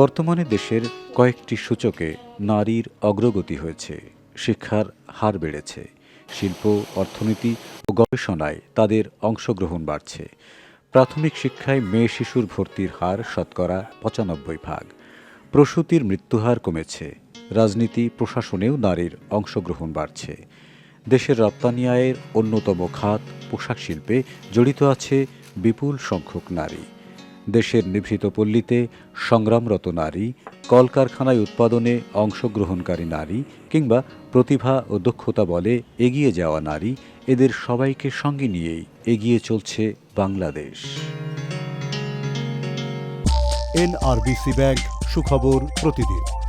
বর্তমানে দেশের কয়েকটি সূচকে নারীর অগ্রগতি হয়েছে, শিক্ষার হার বেড়েছে, শিল্প, অর্থনীতি ও গবেষণায় তাদের অংশগ্রহণ বাড়ছে। প্রাথমিক শিক্ষায় মেয়ে শিশুর ভর্তির হার শতকরা পঁচানব্বই ভাগ। প্রসূতির মৃত্যুহার কমেছে, রাজনীতি, প্রশাসনেও নারীর অংশগ্রহণ বাড়ছে। দেশের রপ্তানি আয়ের অন্যতম খাত পোশাক শিল্পে জড়িত আছে বিপুল সংখ্যক নারী। দেশের নিভৃত পল্লীতে সংগ্রামরত নারী, কলকারখানায় উৎপাদনে অংশগ্রহণকারী নারী কিংবা প্রতিভা ও দক্ষতা বলে এগিয়ে যাওয়া নারী এদের সবাইকে সঙ্গে নিয়েই এগিয়ে চলছে বাংলাদেশ। এনআরবিসি ব্যাংক সুখবর প্রতিদিন।